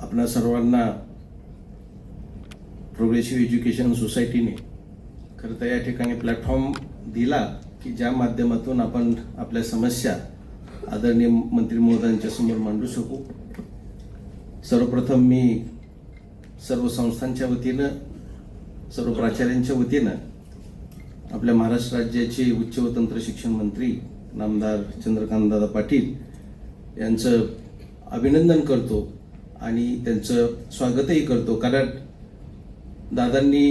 आपणा सर्वांना progressive education सोसायटीने खरं तर या ठिकाणी प्लॅटफॉर्म दिला की ज्या माध्यमातून आपण आपल्या समस्या आदरणीय मंत्री महोदयांच्या समोर मांडू शकू. सर्वप्रथम मी सर्व संस्थांच्या वतीनं सर्व प्राचार्यांच्या वतीनं आपल्या महाराष्ट्र राज्याचे उच्च व तंत्र शिक्षण मंत्री नामदार चंद्रकांतदादा पाटील यांचं अभिनंदन करतो. आणि त्यांचं स्वागतही करतो. कारण दादांनी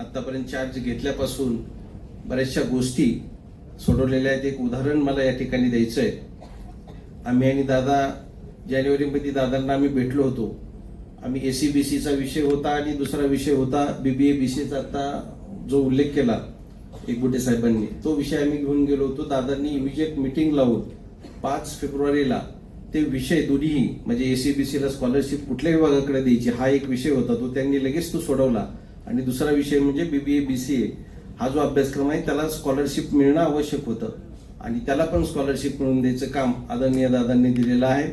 आत्तापर्यंत चार्ज घेतल्यापासून बऱ्याचशा गोष्टी सोडवलेल्या आहेत. एक उदाहरण मला या ठिकाणी द्यायचं आहे आम्ही आणि दादा जानेवारीमध्ये दादांना आम्ही भेटलो होतो. आम्ही ए सी बी सीचा विषय होता आणि दुसरा विषय होता बी बी ए बी सीचा आता जो उल्लेख केला एकबुटे साहेबांनी. तो विषय आम्ही घेऊन गेलो होतो. दादांनी इमिजिएट मिटिंग लावून पाच फेब्रुवारीला ते विषय दोन्हीही म्हणजे एसीबीसीला स्कॉलरशिप कुठल्या विभागाकडे द्यायची हा एक विषय होता तो त्यांनी लगेच तो सोडवला. आणि दुसरा विषय म्हणजे बीबीए बीसीए हा जो अभ्यासक्रम आहे त्याला स्कॉलरशिप मिळणं आवश्यक होतं. आणि त्याला पण स्कॉलरशिप मिळवून द्यायचं काम आदरणीय दादांनी दिलेलं आहे.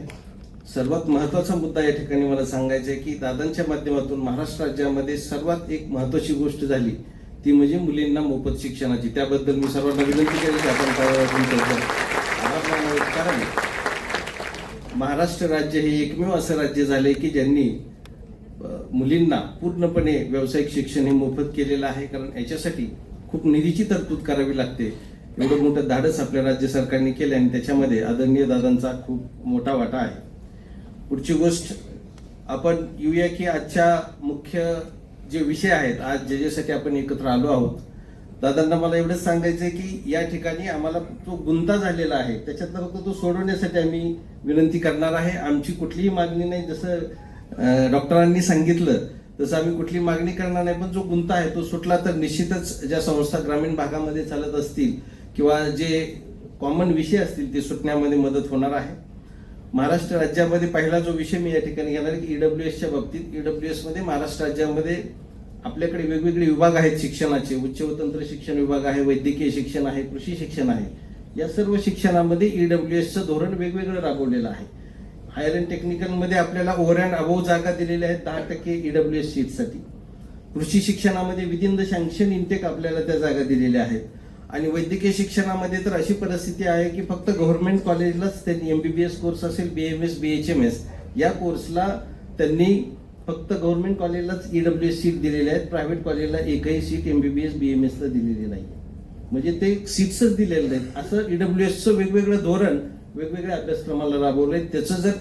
सर्वात महत्त्वाचा मुद्दा या ठिकाणी मला सांगायचा आहे की दादांच्या माध्यमातून महाराष्ट्र राज्यामध्ये सर्वात एक महत्वाची गोष्ट झाली ती म्हणजे मुलींना मोफत शिक्षणाची. त्याबद्दल मी सर्वांना विनंती केली की आपण कारण महाराष्ट्र राज्य हे एकमेव असं राज्य झालंय की ज्यांनी मुलींना पूर्णपणे व्यावसायिक शिक्षण हे मोफत केलेलं आहे. कारण याच्यासाठी खूप निधीची तरतूद करावी लागते. एवढं मोठं धाडस आपल्या राज्य सरकारने केलं आणि त्याच्यामध्ये आदरणीय दादांचा खूप मोठा वाटा आहे. पुढची गोष्ट आपण येऊया की आजच्या मुख्य जे विषय आहेत आज ज्याच्यासाठी आपण एकत्र आलो आहोत दादांना मला एवढंच सांगायचं आहे की या ठिकाणी आम्हाला जो गुंता झालेला आहे त्याच्यातला फक्त तो सोडवण्यासाठी आम्ही विनंती करणार आहे. आमची कुठलीही मागणी नाही. जसं डॉक्टरांनी सांगितलं तसं आम्ही कुठली मागणी करणार नाही. पण जो गुंता आहे तो सुटला तर निश्चितच ज्या संस्था ग्रामीण भागामध्ये चालत असतील किंवा जे कॉमन विषय असतील ते सुटण्यामध्ये मदत होणार आहे. महाराष्ट्र राज्यामध्ये पहिला जो विषय मी या ठिकाणी घेणार आहे की ईडब्ल्यू एसच्या बाबतीत. ईडब्ल्यू एसमध्ये महाराष्ट्र राज्यामध्ये आपल्याकडे वेगवेगळे विभाग आहेत शिक्षणाचे. उच्च व तंत्र शिक्षण विभाग आहे वैद्यकीय शिक्षण आहे कृषी शिक्षण आहे. या सर्व शिक्षणामध्ये ईडब्ल्यू एसचं धोरण वेगवेगळं राबवलेलं आहे. हायर अँड टेक्निकलमध्ये आपल्याला ओव्हर अँड अबोव जागा दिलेल्या आहेत दहा टक्के ईडब्ल्यू एस सीटसाठी कृषी शिक्षणामध्ये विदिन द सँक्शन इनटेक आपल्याला त्या जागा दिलेल्या आहेत. आणि वैद्यकीय शिक्षणामध्ये तर अशी परिस्थिती आहे की फक्त गव्हर्नमेंट कॉलेजलाच त्यांनी M B B S course असेल B M S B H M S या कोर्सला त्यांनी फक्त गव्हर्नमेंट कॉलेजलाच ईडब्ल्यू एस सीट दिलेल्या आहेत. प्रायव्हेट कॉलेजला एकही seat M B B S B M एसला दिलेली नाही म्हणजे ते सीट्सच दिलेले नाहीत. असं ई डब्ल्यू एसचं वेगवेगळं धोरण वेगवेगळ्या अभ्यासक्रमाला राबवलंय. त्याचं जर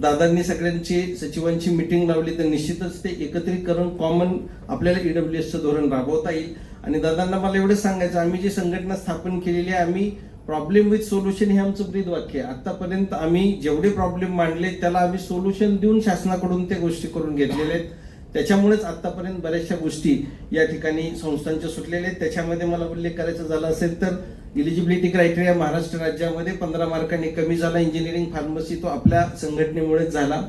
दादांनी सगळ्यांची सचिवांची मिटिंग लावली तर निश्चितच ते एकत्रीकरण कॉमन आपल्याला ई डब्ल्यू एसचं धोरण राबवता येईल. आणि दादांना मला एवढं सांगायचं आम्ही जी संघटना स्थापन केलेली आहे आम्ही प्रॉब्लेम विथ सोल्युशन हे आमचं ब्रीद वाक्य आहे. आतापर्यंत आम्ही जेवढे प्रॉब्लेम मांडले त्याला आम्ही सोल्युशन देऊन शासनाकडून त्या गोष्टी करून घेतलेल्या आहेत. त्याच्यामुळेच आतापर्यंत बऱ्याचशा गोष्टी या ठिकाणी संस्थांच्या सुटलेल्या आहेत. त्याच्यामध्ये मला उल्लेख करायचा झाला असेल तर इलिजिबिलिटी क्रायटेरिया महाराष्ट्र राज्यामध्ये पंधरा मार्कांनी कमी झाला. इंजिनिअरिंग फार्मसी तो आपल्या संघटनेमुळेच झाला.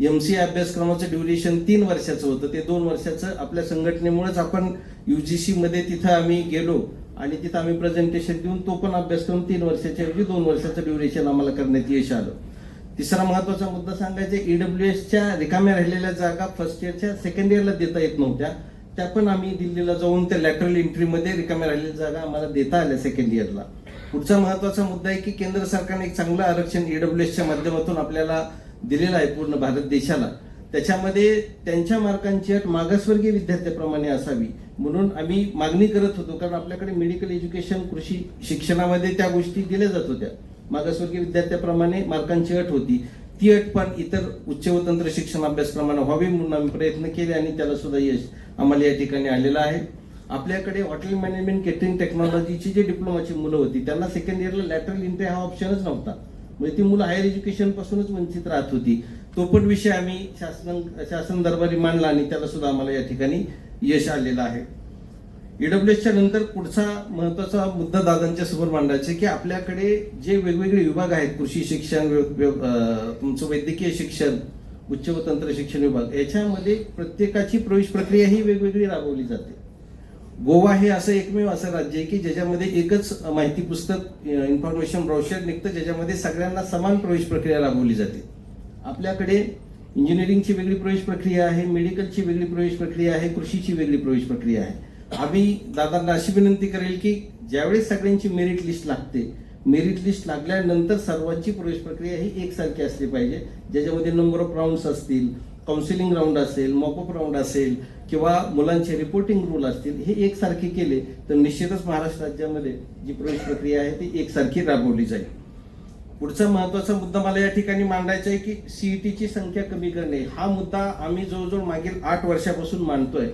एम सी अभ्यासक्रमाचं ड्युरेशन तीन वर्षाचं होतं. ते दोन वर्षाचं आपल्या संघटनेमुळेच आपण यू जी सीमध्ये तिथं आम्ही गेलो. आणि तिथं आम्ही प्रेझेंटेशन देऊन तो पण अभ्यासक्रम तीन वर्षाच्या ऐवजी दोन वर्षाचं ड्युरेशन आम्हाला करण्यात यश आलं. तिसरा महत्त्वाचा मुद्दा सांगायचा ईडब्ल्यू एसच्या रिकाम्या राहिलेल्या जागा फर्स्ट इयरच्या सेकंड इयरला देता येत नव्हत्या. त्या पण आम्ही दिल्लीला जाऊन त्या लॅटरल एंट्रीमध्ये रिकाम्या राहिलेल्या जागा आम्हाला देता आल्या सेकंड इयरला पुढचा महत्त्वाचा मुद्दा आहे की केंद्र सरकारने एक चांगलं आरक्षण ईडब्ल्यू एसच्या माध्यमातून आपल्याला दिलेलं आहे पूर्ण भारत देशाला. त्याच्यामध्ये त्यांच्या मार्कांची अट मागासवर्गीय विद्यार्थ्याप्रमाणे असावी. म्हणून आम्ही मागणी करत होतो कारण आपल्याकडे मेडिकल एज्युकेशन कृषी शिक्षणामध्ये त्या गोष्टी दिल्या जात होत्या. मागासवर्गीय विद्यार्थ्याप्रमाणे मार्कांची अट होती. ती अट पण इतर उच्च व तंत्र शिक्षण अभ्यासक्रमाने व्हावी म्हणून आम्ही प्रयत्न केले आणि त्याला सुद्धा यश आम्हाला या ठिकाणी आलेलं आहे. आपल्याकडे हॉटेल मॅनेजमेंट केटरिंग टेक्नॉलॉजीची जी डिप्लोमाची मुलं होती त्यांना सेकंड इयरला लॅटरल एंट्री हा ऑप्शनच नव्हता. म्हणजे ती मुलं हायर एज्युकेशन पासूनच वंचित राहत होती. तो पण विषय आम्ही शासन शासन दरबारी मांडला आणि त्याला सुद्धा आम्हाला या ठिकाणी यश आलेलं आहे. ईडब्ल्यूएसच्या नंतर पुढचा महत्त्वाचा मुद्दा दादांच्या समोर मांडायचा की आपल्याकडे जे वेगवेगळे विभाग आहेत कृषी शिक्षण व्य- तुमचं वैद्यकीय शिक्षण उच्च व तंत्र शिक्षण विभाग याच्यामध्ये प्रत्येकाची प्रवेश प्रक्रिया ही वेगवेगळी राबवली जाते. गोवा हे असं एकमेव असं राज्य आहे की ज्याच्यामध्ये एकच माहिती पुस्तक इन्फॉर्मेशन ब्राउशर निघतं ज्याच्यामध्ये सगळ्यांना समान प्रवेश प्रक्रिया राबवली जाते. आपल्याकडे इंजिनिअरिंगची वेगळी प्रवेश प्रक्रिया आहे मेडिकलची वेगळी प्रवेश प्रक्रिया आहे कृषीची वेगळी प्रवेश प्रक्रिया आहे. आम्ही दादांना अशी विनंती करेल की ज्यावेळेस सगळ्यांची मेरिट लिस्ट लागते मेरिट लिस्ट लागल्यानंतर सर्वांची प्रवेश प्रक्रिया ही एकसारखी असली पाहिजे. ज्याच्यामध्ये नंबर ऑफ राऊंड्स असतील काउन्सिलिंग राऊंड असेल मॉकअप राऊंड असेल किंवा मुलांचे रिपोर्टिंग रूल असतील हे एकसारखे केले तर निश्चितच महाराष्ट्र राज्यामध्ये जी प्रवेश प्रक्रिया आहे ती एकसारखी राबवली जाईल. पुढचा महत्त्वाचा मुद्दा मला या ठिकाणी मांडायचा आहे की सीईटीची संख्या कमी करणे. हा मुद्दा आम्ही जवळजवळ मागील आठ वर्षापासून मांडतोय.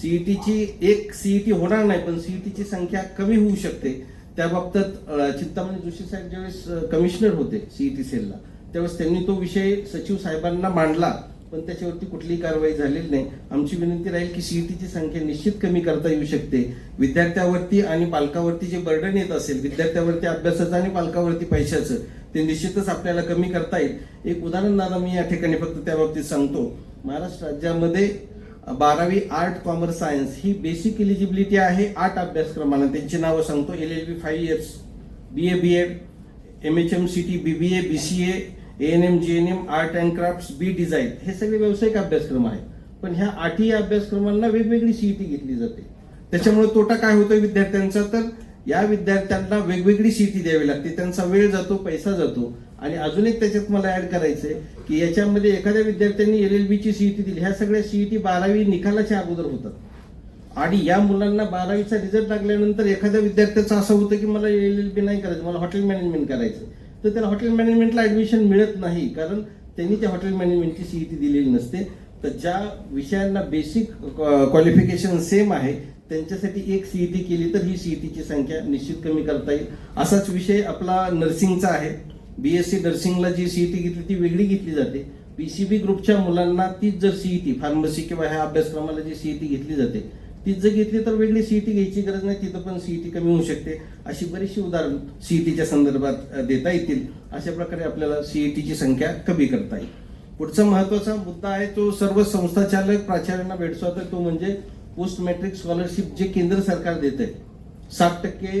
सीईटीची एक सीईटी होणार नाही पण सीईटीची संख्या कमी होऊ शकते. त्या बाबतीत चिंतामणी जोशी साहेब ज्यावेळेस कमिशनर होते सीईटी सेलला त्यावेळेस त्यांनी तो विषय सचिव साहेबांना मांडला पण त्याच्यावरती कुठलीही कारवाई झालेली नाही. आमची विनंती राहील की सीईटीची संख्या निश्चित कमी करता येऊ शकते. विद्यार्थ्यावरती आणि पालकावरती जे बर्डन येत असेल विद्यार्थ्यावरती अभ्यासाचं आणि पालकावरती पैशाचं ते निश्चितच आपल्याला कमी करता येईल. एक उदाहरण दादा मी या ठिकाणी फक्त त्या बाबतीत सांगतो. महाराष्ट्र राज्यामध्ये बारावी आर्ट कॉमर्स सायन्स ही बेसिक एलिजिबिलिटी आहे. आठ अभ्यासक्रमांना त्यांची नावं सांगतो. L L B five years B A B Ed M H M C T B B A B C A N M G N M art and crafts B design हे सगळे व्यावसायिक अभ्यासक्रम आहेत. पण ह्या आठही अभ्यासक्रमांना वेगवेगळी सीईटी घेतली जाते. त्याच्यामुळे तोटा काय होतोय विद्यार्थ्यांचा? तर या विद्यार्थ्यांना वेगवेगळी सीईटी द्यावी लागते. त्यांचा वेळ जातो पैसा जातो. आणि अजून एक त्याच्यात मला ऍड करायचंय की याच्यामध्ये एखाद्या विद्यार्थ्यांनी एल एल बीची सीईटी दिली. ह्या सगळ्या सीईटी बारावी निकालाच्या अगोदर होतात. आणि या मुलांना बारावीचा रिझल्ट लागल्यानंतर एखाद्या विद्यार्थ्याचं असं होतं की मला एल एल बी नाही करायचं मला हॉटेल मॅनेजमेंट करायचं तर त्याला हॉटेल मॅनेजमेंटला ऍडमिशन मिळत नाही कारण त्यांनी त्या हॉटेल मॅनेजमेंटची सीईटी दिलेली नसते. तर ज्या विषयांना बेसिक क्वालिफिकेशन सेम आहे त्यांच्यासाठी एक सीईटी केली तर ही सीईटीची संख्या निश्चित कमी करता येईल. असाच विषय आपला नर्सिंगचा आहे. बीएससी नर्सिंगला जी सीईटी घेतली ती वेगळी घेतली जाते. पीसीबी ग्रुपच्या मुलांना तीच जर सीईटी फार्मसी किंवा ह्या अभ्यासक्रमाला जी सीईटी घेतली जाते तीच जर घेतली तर वेगळी सीईटी घ्यायची गरज नाही तिथं पण सीईटी कमी होऊ शकते. अशी बरीचशी उदाहरण सीईटीच्या संदर्भात देता येतील. अशा प्रकारे आपल्याला सीईटीची संख्या कमी करता येईल. पुढचा महत्त्वाचा मुद्दा आहे तो सर्व संस्थाचालक प्राचार्यांना तर तो म्हणजे पोस्ट मॅट्रिक स्कॉलरशिप जे केंद्र सरकार देत आहे सात टक्के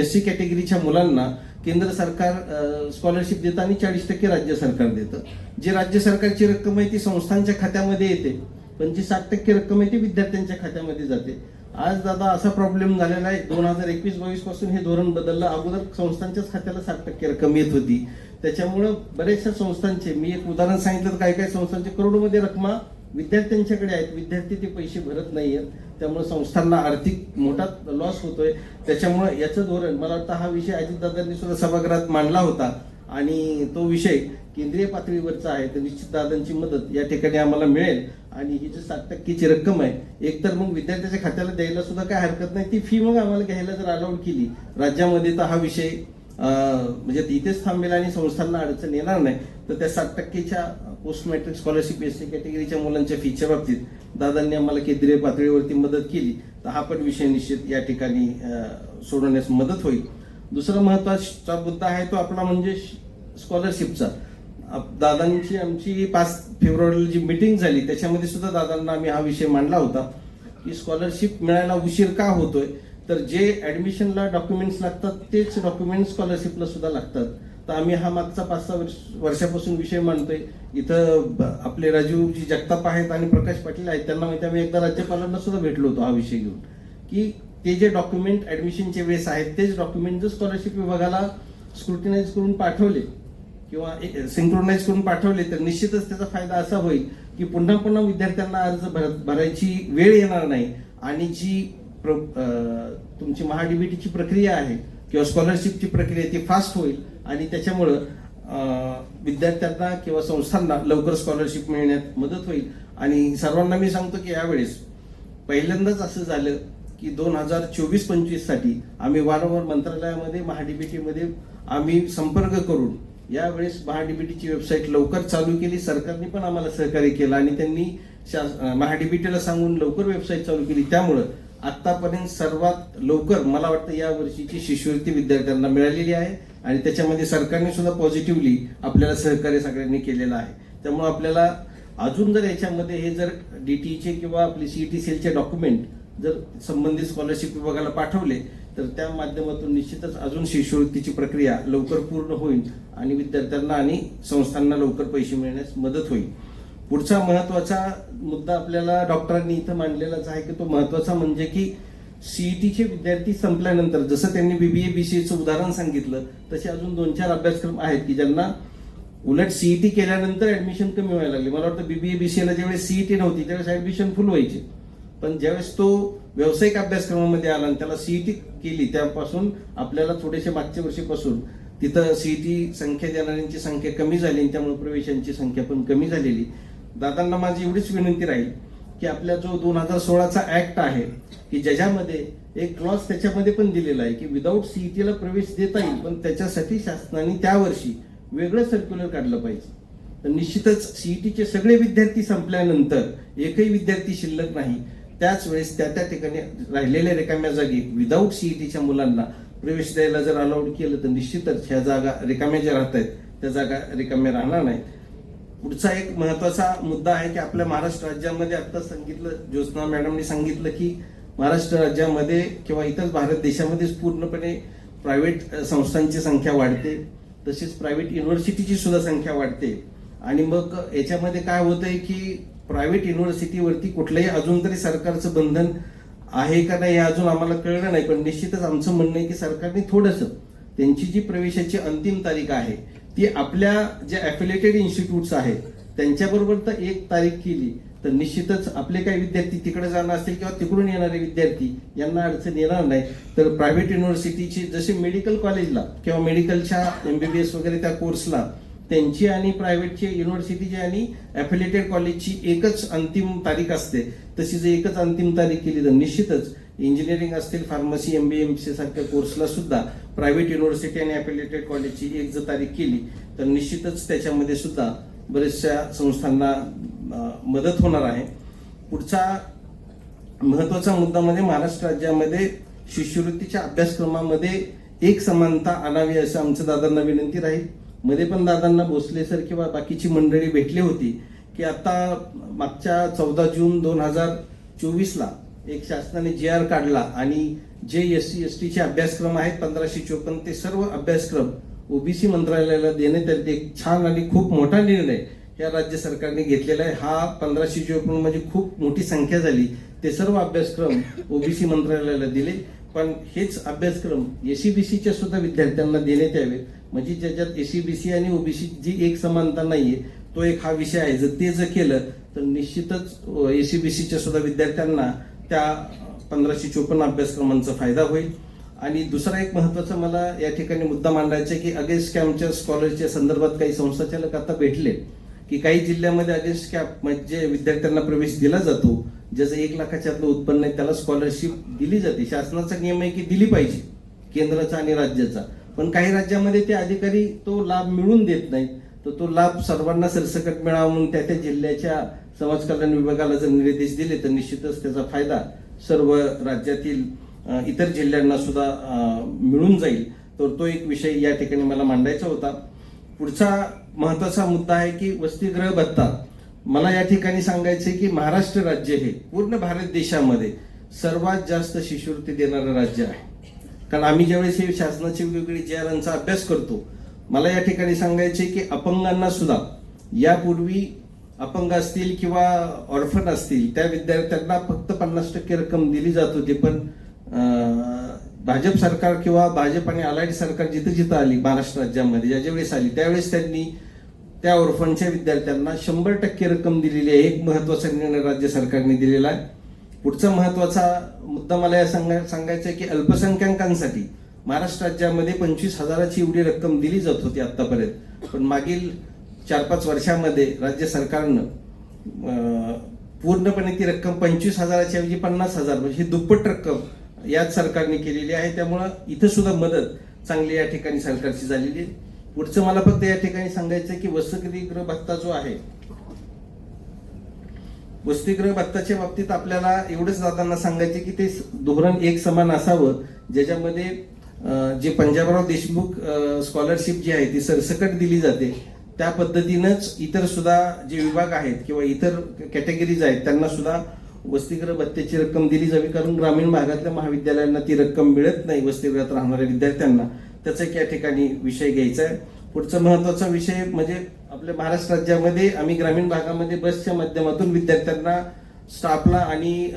एस सी कॅटेगरीच्या मुलांना केंद्र सरकार स्कॉलरशिप देतं आणि चाळीस टक्के राज्य सरकार देतं. जे राज्य सरकारची रक्कम आहे ती संस्थांच्या खात्यामध्ये येते पण जी साठ टक्के रक्कम आहे ती विद्यार्थ्यांच्या खात्यामध्ये जाते. आज दादा असा प्रॉब्लेम झालेला आहे दोन हजार एकवीस बावीसपासून हे धोरण बदललं. अगोदर संस्थांच्याच खात्याला साठ टक्के रक्कम येत होती. त्याच्यामुळं बऱ्याचशा संस्थांचे मी एक उदाहरण सांगितलं तर काही काही संस्थांचे करोडोमध्ये रकमा विद्यार्थ्यांच्याकडे आहेत. विद्यार्थी ते पैसे भरत नाही आहेत त्यामुळे संस्थांना आर्थिक मोठा लॉस होतोय. त्याच्यामुळे याचं धोरण मला वाटतं हा विषय अजितदादांनी सुद्धा सभागृहात मांडला होता. आणि तो विषय केंद्रीय पातळीवरचा आहे तर निश्चित दादांची मदत या ठिकाणी आम्हाला मिळेल. आणि ही जी सात टक्केची रक्कम आहे एकतर मग विद्यार्थ्याच्या खात्याला द्यायला सुद्धा काय हरकत नाही. ती फी मग आम्हाला घ्यायला जर अलाउड केली राज्यामध्ये तर हा विषय म्हणजे इथेच थांबेल आणि संस्थांना अडचण येणार नाही. तर त्या सात टक्केच्या post matric scholarship S C कॅटेगरीच्या मुलांच्या फीच्या बाबतीत दादांनी आम्हाला केंद्रीय पातळीवरती मदत केली. तर हा पण विषय निश्चित या ठिकाणी सोडवण्यास मदत होईल. दुसरा महत्त्वाचा मुद्दा आहे तो आपला म्हणजे स्कॉलरशिपचा दादांची आमची पाच फेब्रुवारीला जी मिटिंग झाली त्याच्यामध्ये सुद्धा दादांना आम्ही हा विषय मांडला होता की स्कॉलरशिप मिळायला उशीर का होतोय? तर जे ऍडमिशनला डॉक्युमेंट्स लागतात तेच डॉक्युमेंट स्कॉलरशिपला सुद्धा लागतात. तर आम्ही हा मागचा पाच सहा वर्ष वर्षापासून विषय मांडतोय. इथं आपले राजीवजी जगताप आहेत आणि प्रकाश पाटील आहेत. त्यांना माहिती आम्ही एकदा राज्यपालांना सुद्धा भेटलो होतो हा विषय घेऊन. की ते जे डॉक्युमेंट ऍडमिशनचे वेळेस आहेत तेच डॉक्युमेंट जर स्कॉलरशिप विभागाला स्क्रुटिनाइज करून पाठवले किंवा सिंक्रोनाइज करून पाठवले तर निश्चितच त्याचा फायदा असा होईल की पुन्हा पुन्हा विद्यार्थ्यांना अर्ज भर- भरायची वेळ येणार नाही. आणि जी प्र- तुमची महाडीबीटीची प्रक्रिया आहे किंवा स्कॉलरशिपची प्रक्रिया ती फास्ट होईल आणि त्याच्यामुळं विद्यार्थ्यांना किंवा संस्थांना लवकर स्कॉलरशिप मिळण्यात मदत होईल. आणि सर्वांना मी सांगतो की यावेळेस पहिल्यांदाच असं झालं की दोन हजार चोवीस पंचवीससाठी आम्ही वारंवार मंत्रालयामध्ये महाडीबीटीमध्ये आम्ही संपर्क करून यावेळेस महाडीबीटीची वेबसाईट लवकर चालू केली. सरकारने पण आम्हाला सहकार्य केलं आणि त्यांनी शा- महाडीबीटीला सांगून लवकर वेबसाईट चालू केली. त्यामुळं आतापर्यंत सर्वात लवकर मला वाटतं या वर्षीची शिष्यवृत्ती विद्यार्थ्यांना मिळालेली आहे आणि त्याच्यामध्ये सरकारने सुद्धा पॉझिटिव्हली आपल्याला सहकार्य सगळ्यांनी केलेलं आहे. त्यामुळे आपल्याला अजून जर याच्यामध्ये हे जर डी डीटीचे किंवा आपले सीईटी सेलचे डॉक्युमेंट जर संबंधित स्कॉलरशिप विभागाला पाठवले तर त्या माध्यमातून निश्चितच अजून शिष्यवृत्तीची प्रक्रिया लवकर पूर्ण होईल आणि विद्यार्थ्यांना आणि संस्थांना लवकर पैसे मिळण्यास मदत होईल. पुढचा महत्त्वाचा मुद्दा आपल्याला डॉक्टरांनी इथं मांडलेलाच आहे की तो महत्त्वाचा म्हणजे की सीईटीचे विद्यार्थी संपल्यानंतर जसं त्यांनी बीबीए बीसीएचं उदाहरण सांगितलं तसे अजून दोन चार अभ्यासक्रम आहेत की ज्यांना उलट सीईटी केल्यानंतर ऍडमिशन कमी व्हायला लागली. मला वाटतं बीबीए बीसीएला ज्यावेळेस सीईटी नव्हती त्यावेळेस ऍडमिशन फुल व्हायचे. पण ज्यावेळेस तो व्यावसायिक अभ्यासक्रमामध्ये आला आणि त्याला सीईटी केली त्यापासून आपल्याला थोडेसे मागच्या वर्षीपासून तिथं सीईटी संख्या देणाऱ्यांची संख्या कमी झाली आणि त्यामुळे प्रवेशांची संख्या पण कमी झालेली. दादांना माझी एवढीच विनंती राहील की आपला जो दोन हजार सोळाचा ऍक्ट आहे की ज्याच्यामध्ये एक क्लॉज त्याच्यामध्ये पण दिलेला आहे की विदाऊट सीईटीला प्रवेश देता येईल पण त्याच्यासाठी शासनाने त्या वर्षी वेगळं सर्क्युलर काढलं पाहिजे. तर निश्चितच सीईटीचे सगळे विद्यार्थी संपल्यानंतर एकही विद्यार्थी शिल्लक नाही. त्याच वेळेस त्या त्या ठिकाणी राहिलेल्या रिकाम्या जागी विदाऊट सीईटीच्या मुलांना प्रवेश द्यायला जर अलाउड केलं तर निश्चितच ह्या जागा रिकाम्या ज्या राहत आहेत त्या जागा रिकाम्या राहणार नाहीत. पुढचा एक महत्त्वाचा मुद्दा आहे की आपल्या महाराष्ट्र राज्यामध्ये आता सांगितलं ज्योत्ना मॅडमनी सांगितलं की महाराष्ट्र राज्यामध्ये किंवा इतर भारत देशामध्येच पूर्णपणे प्रायव्हेट संस्थांची संख्या वाढते. तसेच प्रायव्हेट युनिव्हर्सिटीची सुद्धा संख्या वाढते. आणि मग याच्यामध्ये काय होतंय की प्रायव्हेट युनिव्हर्सिटीवरती कुठलंही अजून तरी सरकारचं बंधन आहे का नाही हे अजून आम्हाला कळलं नाही. पण निश्चितच आमचं म्हणणं आहे की सरकारने थोडंसं त्यांची जी प्रवेशाची अंतिम तारीख आहे ती आपल्या ज्या ॲफिलेटेड इन्स्टिट्यूट्स आहेत त्यांच्याबरोबर तर एक तारीख केली तर निश्चितच आपले काही विद्यार्थी तिकडे जाणार असतील किंवा तिकडून येणारे विद्यार्थी यांना अडचण येणार नाही. तर प्रायव्हेट युनिव्हर्सिटीची जसे मेडिकल कॉलेजला किंवा मेडिकलच्या एम बी बी एस वगैरे त्या कोर्सला त्यांची आणि प्रायव्हेटची युनिव्हर्सिटीची आणि ॲफिलेटेड कॉलेजची एकच अंतिम तारीख असते. तशी जर एकच अंतिम तारीख केली तर निश्चितच इंजिनिअरिंग असतील pharmacy M B M C सारख्या कोर्सला सुद्धा प्रायव्हेट युनिव्हर्सिटी आणि अफिलेटेड कॉलेजची एक जर तारीख केली तर निश्चितच त्याच्यामध्ये सुद्धा बऱ्याचशा संस्थांना मदत होणार आहे. पुढचा महत्त्वाचा मुद्दा म्हणजे महाराष्ट्र राज्यामध्ये शिष्यवृत्तीच्या अभ्यासक्रमामध्ये एक समानता आणावी असं आमचं दादांना विनंती राहील. मध्ये पण दादांना भोसले सर किंवा बाकीची मंडळी भेटली होती की आता मागच्या चौदा जून दोन हजार चोवीसला एक शासनाने जी आर काढला आणि जे एस सी एस टीचे अभ्यासक्रम आहेत पंधराशे चोपन्न ते सर्व अभ्यासक्रम ओबीसी मंत्रालयाला देण्यात आले एक छान आणि खूप मोठा निर्णय या राज्य सरकारने घेतलेला आहे. हा पंधराशे चोपन्न म्हणजे खूप मोठी संख्या झाली. ते सर्व अभ्यासक्रम ओबीसी मंत्रालयाला दिले. पण हेच अभ्यासक्रम एसीबीसीच्या सुद्धा विद्यार्थ्यांना देण्यात यावे. म्हणजे ज्याच्यात एसीबीसी आणि ओबीसी जी एक समानता नाहीये तो एक हा विषय आहे. जर ते जर केलं तर निश्चितच एसीबीसीच्या सुद्धा विद्यार्थ्यांना त्या पंधराशे चोपन्न अभ्यासक्रमांचा फायदा होईल. आणि दुसरा एक महत्त्वाचा मला या ठिकाणी मुद्दा मांडायचा आहे की अगेन्स्ट कॅम्पच्या स्कॉलरच्या संदर्भात काही संस्थाचालक आता भेटले की काही जिल्ह्यामध्ये अगेन्स्ट कॅम्प म्हणजे विद्यार्थ्यांना प्रवेश दिला जातो ज्याचं एक लाखाच्या आतलं उत्पन्न आहे त्याला स्कॉलरशिप दिली जाते. शासनाचा नियम आहे की दिली पाहिजे केंद्राचा आणि राज्याचा. पण काही राज्यामध्ये ते अधिकारी तो लाभ मिळवून देत नाहीत. तर तो लाभ सर्वांना सरसकट मिळावा म्हणून त्या त्या जिल्ह्याच्या समाज कल्याण विभागाला जर निर्देश दिले तर निश्चितच त्याचा फायदा सर्व राज्यातील इतर जिल्ह्यांना सुद्धा मिळून जाईल. तर तो एक विषय या ठिकाणी मला मांडायचा होता. पुढचा महत्त्वाचा मुद्दा आहे की वसतिगृह भत्ता मला या ठिकाणी सांगायचं आहे की महाराष्ट्र राज्य हे पूर्ण भारत देशामध्ये सर्वात जास्त शिष्यवृत्ती देणारं राज्य आहे. कारण आम्ही ज्यावेळेस हे शासनाचे वेगवेगळे जे आरांचा अभ्यास करतो मला या ठिकाणी सांगायचे की अपंगांना सुद्धा यापूर्वी अपंग असतील किंवा ऑर्फन असतील त्या विद्यार्थ्यांना फक्त पन्नास टक्के रक्कम दिली जात होती. पण भाजप सरकार किंवा भाजप आणि अलायड सरकार जिथं जिथं आली महाराष्ट्र राज्यामध्ये ज्या वेळेस आली त्यावेळेस त्यांनी त्या ऑर्फनच्या विद्यार्थ्यांना शंभर टक्के रक्कम दिलेली आहे. एक महत्त्वाचा निर्णय राज्य सरकारने दिलेला आहे. पुढचा महत्त्वाचा मुद्दा मला या सांगा सांगायचा आहे की अल्पसंख्याकांसाठी महाराष्ट्र राज्यामध्ये पंचवीस हजाराची एवढी रक्कम दिली जात होती आतापर्यंत. पण मागील चार पाच वर्षामध्ये राज्य सरकारनं पूर्णपणे ती रक्कम पंचवीस हजाराच्या ऐवजी पन्नास हजार म्हणजे ही दुप्पट रक्कम याच सरकारने केलेली आहे. त्यामुळं इथं सुद्धा मदत चांगली या ठिकाणी सरकारची झालेली आहे. पुढचं मला फक्त या ठिकाणी सांगायचं की वसतिगृह भत्ता जो आहे वसतिगृह भत्ताच्या बाबतीत आपल्याला एवढंच दादांना सांगायचे की ते धोरण एक समान असावं ज्याच्यामध्ये जे पंजाबराव देशमुख स्कॉलरशिप जी आहे ती सरसकट दिली जाते. त्या पद्धतीनंच इतर सुद्धा जे विभाग आहेत किंवा इतर कॅटेगरीज आहेत त्यांना सुद्धा वसतिगृह भत्त्याची रक्कम दिली जावी. कारण ग्रामीण भागातल्या महाविद्यालयांना ती रक्कम मिळत नाही वसतिगृहात राहणाऱ्या विद्यार्थ्यांना. त्याचा एक या ठिकाणी विषय घ्यायचा आहे. पुढचा महत्त्वाचा विषय म्हणजे आपल्या महाराष्ट्र राज्यामध्ये आम्ही ग्रामीण भागामध्ये बसच्या माध्यमातून विद्यार्थ्यांना स्टाफला आणि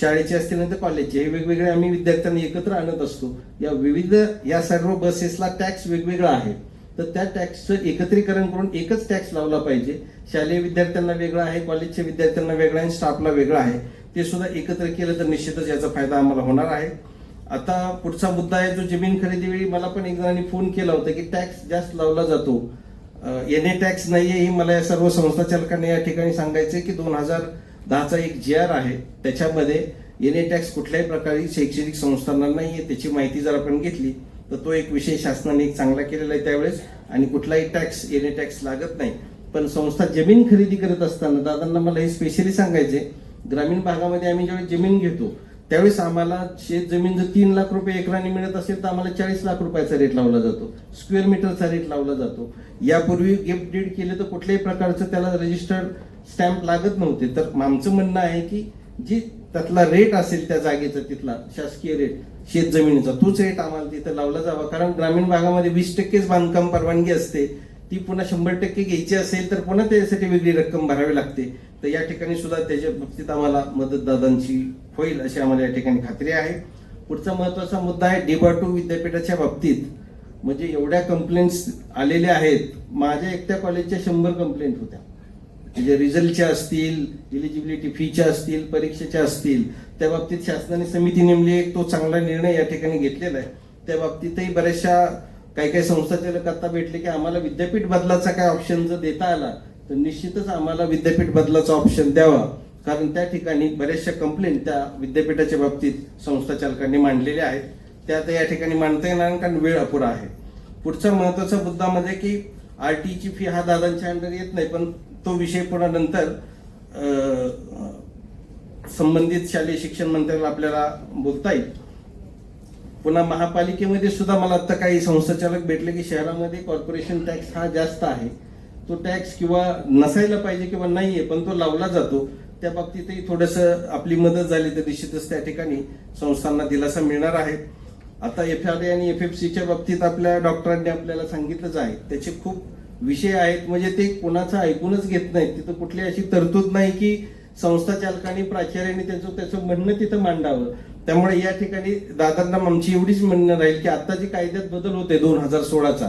शाळेचे असतील नंतर कॉलेजचे हे वेगवेगळे आम्ही विद्यार्थ्यांना एकत्र आणत असतो. या विविध या सर्व बसेसला टॅक्स वेगवेगळा आहे. तर त्या टॅक्सचं एकत्रीकरण करून एकच टॅक्स लावला पाहिजे. शालेय विद्यार्थ्यांना वेगळा आहे कॉलेजच्या विद्यार्थ्यांना वेगळा आहे स्टाफला वेगळा आहे. ते सुद्धा एकत्र केलं तर निश्चितच याचा फायदा आम्हाला होणार आहे. आता पुढचा मुद्दा आहे जो जमीन खरेदीवेळी मला पण एक जणांनी फोन केला होता की टॅक्स जास्त लावला जातो. एने ए टॅक्स नाहीये ही मला या सर्व संस्था चालकांना या ठिकाणी सांगायचे की दोन हजार दहाचा एक जी आर आहे. त्याच्यामध्ये एने टॅक्स कुठल्याही प्रकारे शैक्षणिक संस्थांना नाहीये त्याची माहिती जर आपण घेतली तर तो एक विषय शासनाने एक चांगला केलेला आहे त्यावेळेस. आणि कुठलाही टॅक्स येणे टॅक्स लागत नाही. पण संस्था जमीन खरेदी करत असताना दादांना मला हे स्पेशली सांगायचे ग्रामीण भागामध्ये आम्ही ज्यावेळी जमीन घेतो त्यावेळेस आम्हाला शेत जमीन जर तीन लाख रुपये एकराने मिळत असेल तर आम्हाला चाळीस लाख रुपयाचा रेट लावला जातो. स्क्वेअर मीटरचा रेट लावला जातो. यापूर्वी गिफ्ट डीड केले तर कुठल्याही प्रकारचं त्याला रजिस्टर्ड स्टॅम्प लागत नव्हते. तर आमचं म्हणणं आहे की जी त्यातला रेट असेल त्या जागेचा तिथला शासकीय रेट शेत जमिनीचा तोच रेट आम्हाला तिथं लावला जावा. कारण ग्रामीण भागामध्ये वीस टक्केच बांधकाम परवानगी असते. ती पुन्हा शंभर टक्के घ्यायची असेल तर पुन्हा त्याच्यासाठी वेगळी रक्कम भरावी लागते. तर या ठिकाणी सुद्धा त्याच्या बाबतीत आम्हाला मदत दादांची होईल अशी आम्हाला या ठिकाणी खात्री आहे. पुढचा महत्त्वाचा मुद्दा आहे डिबाटू विद्यापीठाच्या बाबतीत. म्हणजे एवढ्या कंप्लेंट्स आलेल्या आहेत. माझ्या एकट्या कॉलेजच्या शंभर कंप्लेंट होत्या. म्हणजे रिझल्टच्या असतील इलिजिबिलिटी फीच्या असतील परीक्षेच्या असतील त्या बाबतीत शासनाने समिती नेमली एक तो चांगला निर्णय या ठिकाणी घेतलेला आहे. त्या बाबतीतही बऱ्याचशा काही काही संस्थाचालक आता भेटले की आम्हाला विद्यापीठ बदलाचा काय ऑप्शन जर देता आला तर निश्चितच आम्हाला विद्यापीठ बदलाचा ऑप्शन द्यावा. कारण त्या ठिकाणी बऱ्याचशा कंप्लेंट त्या विद्यापीठाच्या बाबतीत संस्था चालकांनी मांडलेल्या आहेत. त्या आता या ठिकाणी मांडता येणार कारण वेळ अपुरा आहे. पुढचा महत्त्वाचा मुद्दा म्हणजे की आरटीची फी हा दादांच्या अंडर येत नाही पण तो विषय पुन्हा नंतर संबंधित शालेय शिक्षण मंत्र्याला आपल्याला बोलता येईल. पुन्हा महापालिकेमध्ये सुद्धा मला आता काही संस्थाचालक भेटले की शहरामध्ये कॉर्पोरेशन टॅक्स हा जास्त आहे. तो टॅक्स किंवा नसायला पाहिजे किंवा नाहीये पण तो लावला जातो. त्या बाबतीतही थोडस आपली मदत झाली तर निश्चितच त्या ठिकाणी संस्थांना दिलासा मिळणार आहे. आता एफ आर आणि एफ एफ सीच्या बाबतीत आपल्या डॉक्टरांनी आपल्याला सांगितलंच आहे. त्याचे खूप विषय आहेत म्हणजे ते कोणाचं ऐकूनच घेत नाहीत. तिथं कुठली अशी तरतूद नाही की संस्था चालकांनी प्राचार्यांनी त्यांचं त्याचं म्हणणं तिथं मांडावं. त्यामुळे या ठिकाणी दादांना आमची एवढीच म्हणणं राहील की आता जे कायद्यात बदल होते दोन हजार सोळाचा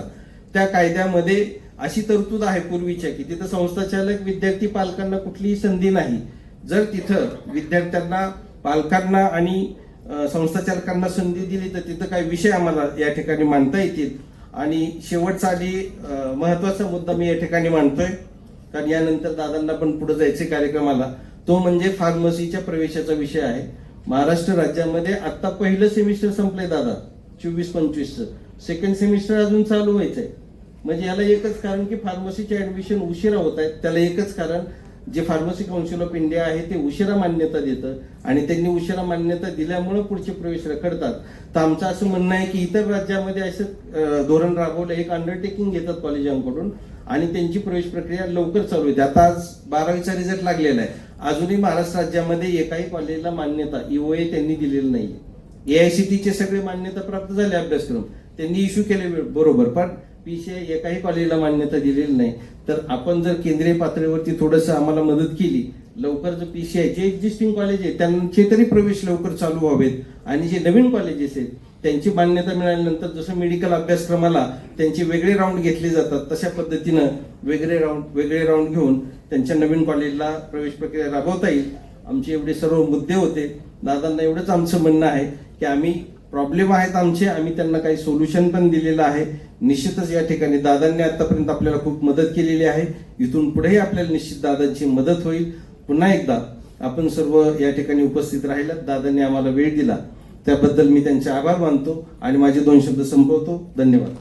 त्या कायद्यामध्ये अशी तरतूद आहे पूर्वीच्या की तिथं संस्थाचालक विद्यार्थी पालकांना कुठलीही संधी नाही. जर तिथं विद्यार्थ्यांना पालकांना आणि संस्थाचालकांना संधी दिली तर तिथं काही विषय आम्हाला या ठिकाणी मांडता येतील. आणि शेवटचा आधी महत्त्वाचा मुद्दा मी या ठिकाणी मांडतोय. कारण यानंतर दादांना पण पुढे जायचे कार्यक्रमाला. तो म्हणजे फार्मसीच्या प्रवेशाचा विषय आहे. महाराष्ट्र राज्यामध्ये आता पहिलं सेमिस्टर संपलंय दादा. चोवीस पंचवीसचं सेकंड सेमिस्टर अजून चालू व्हायचंय. म्हणजे याला एकच कारण की फार्मसीचे ऍडमिशन उशिरा होत आहेत. त्याला एकच कारण जे फार्मसी काउन्सिल ऑफ इंडिया आहे ते उशिरा मान्यता देतं आणि त्यांनी उशिरा मान्यता दिल्यामुळं पुढचे प्रवेश रखडतात. तर आमचं असं म्हणणं आहे की इतर राज्यामध्ये असं धोरण राबवलं एक अंडरटेकिंग घेतात कॉलेजांकडून आणि त्यांची प्रवेश प्रक्रिया लवकर चालू होते. आता आज बारावीचा रिझल्ट लागलेला आहे. अजूनही महाराष्ट्र राज्यामध्ये एकाही कॉलेजला मान्यता ईओए त्यांनी दिलेली नाही एआयसीटीचे सगळे मान्यता प्राप्त झाले अभ्यासक्रम. त्यांनी इश्यू केले बरोबर पण पीसीआय एकाही कॉलेजला मान्यता दिलेली नाही. तर आपण जर केंद्रीय पातळीवरती थोडस आम्हाला मदत केली लवकर जर पीसीआय जे एक्झिस्टिंग कॉलेज आहे त्यांचे तरी प्रवेश लवकर चालू व्हावेत. आणि जे नवीन कॉलेजेस आहेत त्यांची मान्यता मिळाल्यानंतर जसं मेडिकल अभ्यासक्रमाला त्यांचे वेगळे राऊंड घेतले जातात तशा पद्धतीनं वेगळे राऊंड वेगळे राऊंड घेऊन त्यांच्या नवीन कॉलेजला प्रवेश प्रक्रिया राबवता येईल. आमचे एवढे सर्व मुद्दे होते. दादांना एवढंच आमचं म्हणणं आहे की आम्ही प्रॉब्लेम आहेत आमचे. आम्ही त्यांना काही सोल्युशन पण दिलेलं आहे. निश्चितच या ठिकाणी दादांनी आतापर्यंत आपल्याला खूप मदत केलेली आहे. इथून पुढेही आपल्याला निश्चित दादांची मदत होईल. पुन्हा एकदा आपण सर्व या ठिकाणी उपस्थित राहिलात. दादांनी आम्हाला वेळ दिला. त्याबद्दल मी त्यांचे आभार मानतो आणि माझे दोन शब्द संपवतो. धन्यवाद.